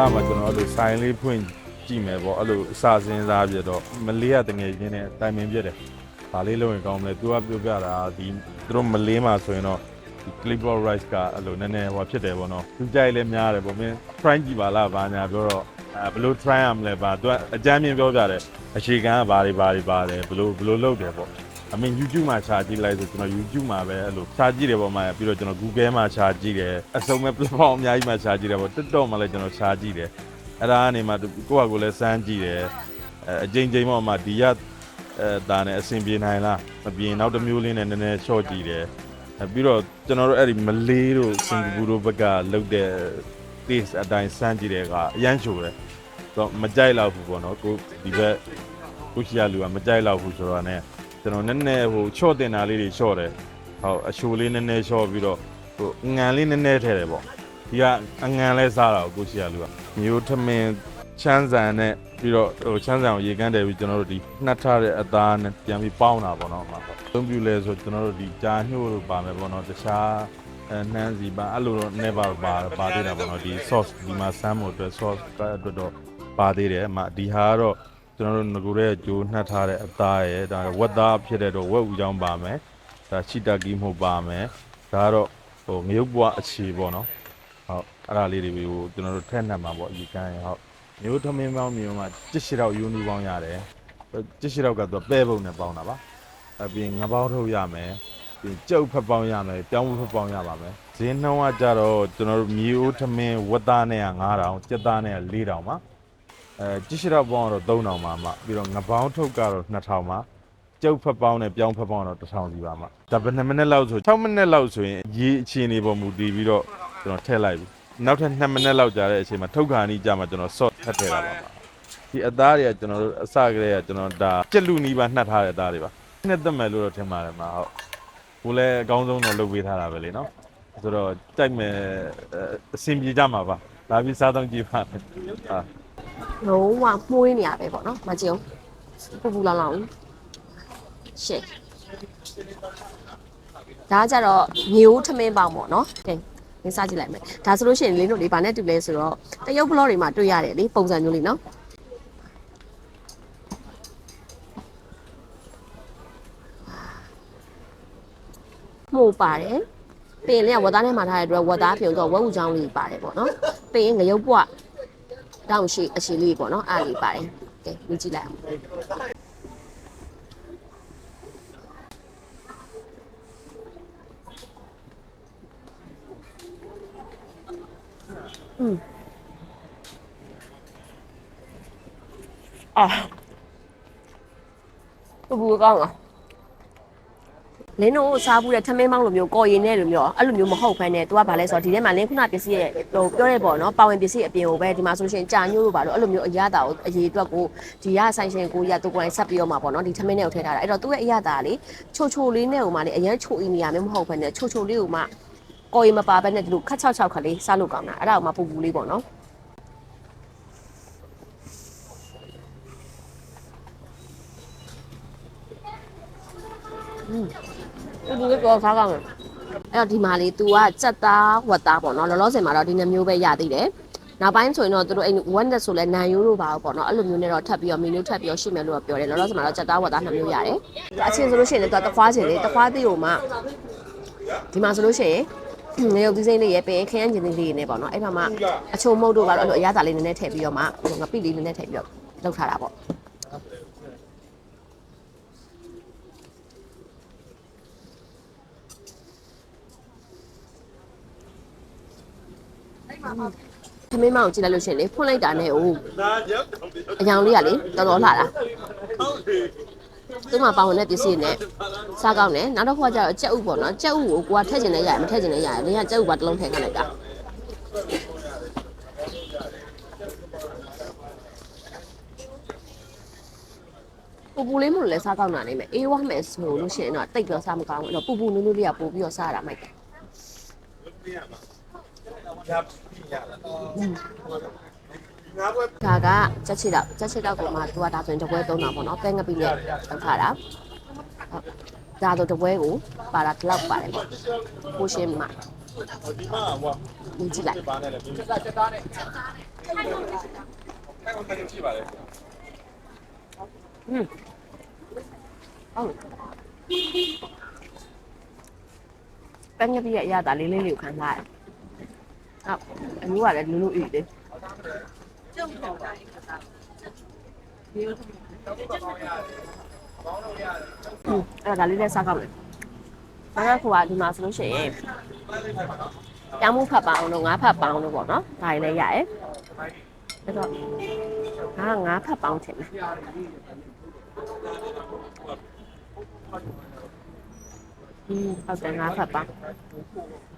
လမှာကျွန်တော်အဲ့လိုဆိုင်လေးဖွင့်ကြည့်မယ်ပေါ့အဲ့လိုအစစင်းစားပြတော့မလေးရတငယ်ချင်းနဲ့တိုင်ပင်ပြတယ်ဒါလေးလုံးရင်ကောင်းမလဲသူကပြောပြတာဒီသူတို့မလေးမှာဆိုရင်တော့ဒီ clipboard rice ကအဲ့လိုနည်းနည်းဟောဖြစ်တယ်ပေါ့နော်သူကြိုက်လဲများတယ်ပေါ့မင်း try ကြည့်ပါလားဘာညာပြောတော့အဲဘယ်လို try ရမလဲပါသူကအကြမ်းမြင်ပြောပြတယ်အခြေခံကဘာတွေဘာတွေပါတယ်ဘယ်လိုဘယ်လိုလုပ်တယ်ပေါ့ အမင်း YouTube မှာရှာကြည့်လိုက်ဆိုကျွန်တော် YouTube မှာပဲအဲ့လိုရှာကြည့်တယ်ပေါ့မှာပြီးတော့ကျွန်တော် Google မှာရှာကြည့်တယ်အစုံမဲ့ platform အများကြီးမှာရှာကြည့်တယ်ပေါ့ TikTok မှာလည်းကျွန်တော်ရှာကြည့်တယ်အဲ့ဒါကနေမှကိုယ့်ဟာကိုယ်လည်းစမ်းကြည့်တယ်အဲအချိန်ချင်းပေါ့မှာဒီရအဲဒါနဲ့အဆင်ပြေနိုင်လားမပြေရင်နောက်တစ်မျိုးလေးနဲ့နည်းနည်း short ကြည့်တယ်အဲပြီးတော့ကျွန်တော်တို့အဲ့ဒီမလေးတို့စင်ကာပူတို့ဘက်ကလုတ်တဲ့ taste အတိုင်းစမ်းကြည့်တယ်ကအရန်ချိုတယ်တော့မကြိုက်တော့ဘူးပေါ့နော်ကိုဒီဘက်ကိုရှိရလူကမကြိုက်တော့ဘူးဆိုတော့ ਨੇ ကျွန်တော်နည်းနည်းဟိုချော့တင်တာလေးတွေချော့တယ်ဟုတ်အချိုလေးနည်းနည်းချော့ပြီးတော့ဟိုအငံလေးနည်းနည်းထည့်တယ်ပေါ့ဒီကအငံလဲစားတာကိုကိုရှိရလူကမျိုးထမင်းချမ်းဆန်နဲ့ပြီးတော့ဟိုချမ်းဆန်ကိုရေကန်းတယ်ပြီးကျွန်တော်တို့ဒီနှက်ထားတဲ့အသားနဲ့ပြန်ပြီးပေါင်းတာပေါ့နော်ဟုတ်သုံးပြလဲဆိုကျွန်တော်တို့ဒီကြာညှို့လို့ပါမယ်ပေါ့နော်တခြားအဲနှမ်းစီပါအဲ့လိုတော့ never ပါပါသေးတာပေါ့နော်ဒီ sauce ဒီမှာဆမ်းဖို့အတွက် sauce ကအတွက်တော့ပါသေးတယ်အမဒီဟာကတော့ ကျွန်တော်တို့ငကိုတဲ့ဂျိုးနှက်ထားတဲ့အသားရယ်ဒါဝက်သားဖြစ်တဲ့တော့ဝက်ဦးချောင်းပါမယ်ဒါချီတာကီမှုပါမယ်ဒါကတော့ဟိုငရုတ်ဘွားအခြေပေါ့နော်ဟုတ်အဲ့ဒါလေးတွေကိုကျွန်တော်တို့ထက်နှက်မှာပေါ့အဒီကန်းရဟုတ်မျိုးထမင်းပေါင်းမျိုးမှာတစ်ရှိတော့ယူနီပေါင်းရတယ်တစ်ရှိတော့ကတော့ပဲပုံနဲ့ပေါင်းတာပါအပြင်ငပေါင်းထုတ်ရမယ်ပြီးကြုတ်ဖက်ပေါင်းရမယ်ပြောင်းဖက်ပေါင်းရပါမယ်ဈေးနှုန်းကကြတော့ကျွန်တော်တို့မြေအိုးထမင်းဝက်သားနဲ့က9000ကြက်သားနဲ့က4000ပါ အဲကြည့်ရှတော့ပေါင်းကတော့3000ပါမှပြီးတော့ငပေါင်းထုတ်ကတော့2000ပါကျုပ်ဖက်ပေါင်းနဲ့ပြောင်းဖက်ပေါင်းတော့1000စီပါမှဒါဘယ်2မိနစ်လောက်ဆို6မိနစ်လောက်ဆိုရင်ရေအခြေအနေပေါ်မူတည်ပြီးတော့ကျွန်တော်ထည့်လိုက်ပြီနောက်ထပ်2မိနစ်လောက်ကြာတဲ့အချိန်မှာထုတ်ခါနီးကြာမှကျွန်တော် salt ထပ်ထည့်တာပါမှဒီအသားတွေကကျွန်တော်တို့အစကတည်းကကျွန်တော်ဒါကြက်လူနီးပါနှက်ထားတဲ့အသားတွေပါနှစ်သက်မယ်လို့တော့ထင်ပါတယ်မှာဟုတ်ကိုလည်းအကောင်းဆုံးတော့လုပ်ပေးထားတာပဲလေနော်ဆိုတော့တိုက်မယ်အဆင်ပြေကြမှာပါလာပြီးစားတော့ကြည့်ပါမယ်ဟာ လုံးဝမှုေးနေရပဲပေါ့နော်မကြည့်အောင်ပူပူလောင်လောင်ရှေ့ဒါကကြတော့မျိုးထမင်းပေါင်ပေါ့နော်ကဲမင်းစားကြည့်လိုက်မယ်ဒါဆိုလို့ရှိရင်လင်းတို့လေးဗာနဲ့တူလဲဆိုတော့တရုတ်ဘလော့တွေမှာတွေ့ရတယ်လေပုံစံမျိုးလေးနော်မှုပါတယ်ပင်လေးကဝတ်သားထဲမှာထားတဲ့အတွက်ဝတ်သားပြုံတော့ဝက်ဥချောင်းလေးပါတယ်ပေါ့နော်ပင်ငရုတ်ပွား တောင်ရှိအရှိလေးပေါ့နော်အားလေးပါတယ်ကဲမြည်ကြည့်လိုက်အောင်อืมအာဘူဘူကောင်းလား လင်းတို့စားဘူးတဲ့ထမင်းမောင်းလိုမျိုးကော်ရည်နဲ့လိုမျိုးအဲ့လိုမျိုးမဟုတ်ဘဲနဲ့ तू ကဗာလဲဆိုတော့ဒီထဲမှာလင်းခုနပစ္စည်းရဲ့ဟိုပြောရဲပေါ့နော်ပါဝင်ပစ္စည်းအပြင်ကိုပဲဒီမှာဆိုလို့ရှိရင်ကြာညို့လို့ပါတော့အဲ့လိုမျိုးအရသာကိုအရေးအတွက်ကိုဒီရဆိုင်ရှင်ကိုရသူကိုယ်တိုင်ဆက်ပြီးတော့မှာပေါ့နော်ဒီထမင်းနဲ့ကိုထည့်ထားတာအဲ့တော့သူ့ရဲ့အရသာကလေချိုချိုလေးနဲ့ဟိုမှာလေအရန်ချိုအီနေရမျိုးမဟုတ်ဘဲနဲ့ချိုချိုလေးကိုမှကော်ရည်မပါဘဲနဲ့ဒီလိုခတ်ချောက်ချောက်ခလေးစားလို့ကောင်းတာအဲ့ဒါကိုမှပူပူလေးပေါ့နော် ပူလေးတော့စားကောင်းတယ်အဲ့တော့ဒီမှာလေ तू ကစက်သားဝက်သားပေါ့နော်လောလောဆယ်မှာတော့ဒီနှမျိုးပဲရသေးတယ်နောက်ပိုင်းဆိုရင်တော့သူတို့အဲ့ one net ဆိုလဲနန်ရိုးတို့ပါပေါ့နော်အဲ့လိုမျိုးနဲ့တော့ထပ်ပြီးတော့မီနူးထပ်ပြီးတော့ရှိမယ်လို့တော့ပြောတယ်လောလောဆယ်မှာတော့စက်သားဝက်သားနှမျိုးရတယ်အချင်းဆိုလို့ရှိရင်လည်း तू တခွားချင်လေတခွားသေးကိုမှဒီမှာဆိုလို့ရှိရင်နေရုပ်သီးစိမ့်လေးရယ်ပင်ခရမ်းကျင်သေးလေးနေပေါ့နော်အဲ့မှာမှအချုံမုတ်တို့ကတော့အဲ့လိုအရသာလေးနည်းနည်းထည့်ပြီးတော့မှငပိလေးနည်းနည်းထည့်ပြီးတော့လုပ်ထားတာပေါ့ သမင်းမောင်ကိုကြည့်လိုက်လို့ရှိရင်လေဖွင့်လိုက်တာနဲ့ဟိုအယောင်လေးကလေတော်တော်လှတာသူ့မှာပါဝင်တဲ့ပစ္စည်းနဲ့စားကောင်းတယ်နောက်တစ်ခုကကျတော့ကြက်ဥပေါ့နော်ကြက်ဥကိုကိုကထည့်ကျင်နေရတယ်မထည့်ကျင်နေရတယ်နေကကြက်ဥပါတစ်လုံးထည့်ခန့်လိုက်တာပူပူလေးမလို့လဲစားကောင်းတာနေမယ်အေးဝမ်းမယ်ဆိုလို့ရှိရင်တော့တိတ်တော့စားမကောင်းဘူးအဲ့တော့ပူပူနူးနူးလေးကပို့ပြီးတော့စားရတာမိုက်တယ် ဒါကချက်ချစ်တော့ချက်ချစ်တော့ကိုမှသူကဒါဆိုရင်တပွဲသုံးတာပေါ့နော်ပဲငပိနဲ့လောက်ထားတာဟုတ်ဒါဆိုတပွဲကိုပါတာဒီလောက်ပါတယ်ပေါ့ပိုရှင်းမှာဒီမှာဟိုမြည်ကြည့်လိုက်ပါနဲ့လေချက်သားချက်သားနဲ့ချက်သားနဲ့အဲ့ကောင်ကြည့်ပါလေอืมဟုတ်ပန်းကပြည့်ရဲ့အရသာလေးလေးလေးကိုခံစားရတယ် ဟုတ်အမျိုးကလည်းလူလူဤတယ်อืมအဲ့ဒါလေးလည်းစားကောင်းတယ်ဘာလို့ခေါ်ကဒီမှာဆိုလို့ရှိရင်ပြောင်းမှုဖတ်ပအောင်လို့ငါးဖတ်ပအောင်လို့ပေါ့နော်ဒါတွေလည်းရရဲ့အဲ့တော့ငါကငါးဖတ်ပအောင်ထင်တယ်อืมဟုတ်တယ်ငါးဖတ်ပအောင်อื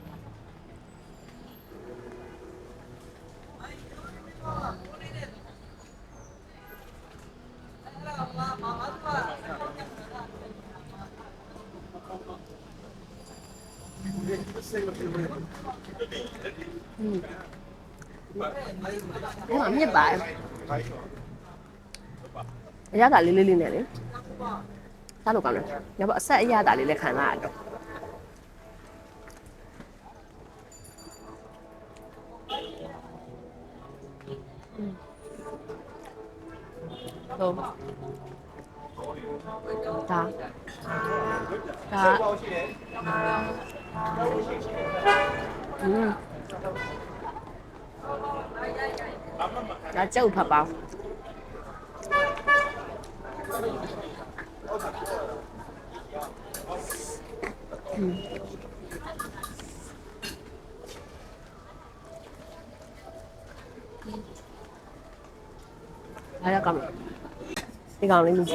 ဟိုမြစ်ပါအရသာလေးလေးလေးနဲ့လေစားလို့ကောင်းတယ်ညဘောအဆက်အရသာလေးလည်းခံလာရတော့ဟုတ်ဒါဒါ ဒါကျုပ်ဖတ်ပါအားရကောင်းတယ်ဒီကောင်လေးမြည်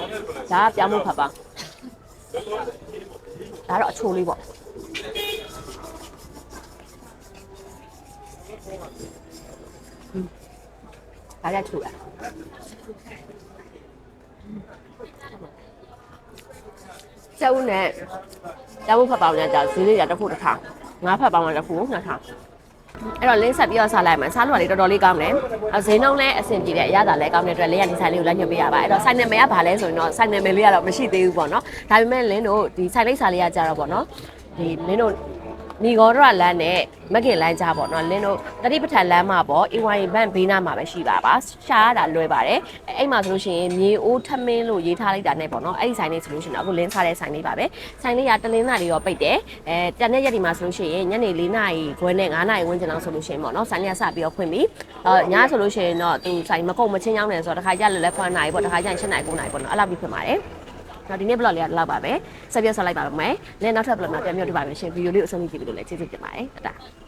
ဒါကပြောင်းမှုဖတ်ပါဒါတော့အချိုလေးပေါ့ ဒါလည်းချိုတာကျုံနဲ့ပြောင်းမှုဖတ်ပါနဲ့ဒါဈေးလေးရတစ်ခုတစ်ခါငါးဖတ်ပါမှတစ်ခုနှစ်ခါအဲ့တော့လင်းဆက်ပြီးတော့စားလိုက်မယ်စားလို့ကလေတော်တော်လေးကောင်းတယ်အဈေးနှုန်းလည်းအဆင်ပြေတယ်အရသာလည်းကောင်းတဲ့အတွက်လေးရဒီဆိုင်လေးကိုလက်ညှိုးပေးရပါအဲ့တော့ဆိုင်နာမည်ကဘာလဲဆိုရင်တော့ဆိုင်နာမည်လေးကတော့မရှိသေးဘူးပေါ့နော်ဒါပေမဲ့လင်းတို့ဒီဆိုင်လိပ်စာလေးကကြတော့ပေါ့နော်ဒီလင်းတို့ ညီကောဒရလမ်းနဲ့မက်ကင်လမ်းကြားပေါ့နော်လင်းတို့တတိပဋ္ဌာန်လမ်းမှာပေါ့ AY ဘန့်ဘေးနားမှာပဲရှိပါပါရှားရတာလွယ်ပါတယ်အဲ့အဲ့မှာဆိုလို့ရှိရင်မြေအိုးထမင်းလို့ရေးထားလိုက်တာနဲ့ပေါ့နော်အဲ့ဒီဆိုင်လေးဆိုလို့ရှိရင်တော့အခုလင်းစားတဲ့ဆိုင်လေးပါပဲဆိုင်လေးကတလင်းသားလေးရောပိတ်တယ်အဲတန်တဲ့ရက်ဒီမှာဆိုလို့ရှိရင်ညနေ၄နာရီခွဲနဲ့9နာရီဝန်းကျင်လောက်ဆိုလို့ရှိရင်ပေါ့နော်ဆိုင်လေးကစပြီးတော့ဖွင့်ပြီအော်ညဆိုလို့ရှိရင်တော့သူဆိုင်မကုန်မချင်းချောင်းတယ်ဆိုတော့တစ်ခါကြလည်းလည်း9နာရီပေါ့တစ်ခါကျရင်7နာရီ9နာရီပေါ့နော်အဲ့လောက်ပြီးဖွင့်ပါတယ် တော့ဒီနေ့ blog လေးကဒီလောက်ပါပဲဆက်ပြဆက်လိုက်ပါမယ်။လည်းနောက်ထပ် blog မှာပြန်မြုပ်ပြပါမယ်ရှင်။ဗီဒီယိုလေးကိုအဆုံးထိကြည့်ပြီးလို့လည်းကျေးဇူးတင်ပါတယ်။တတာ။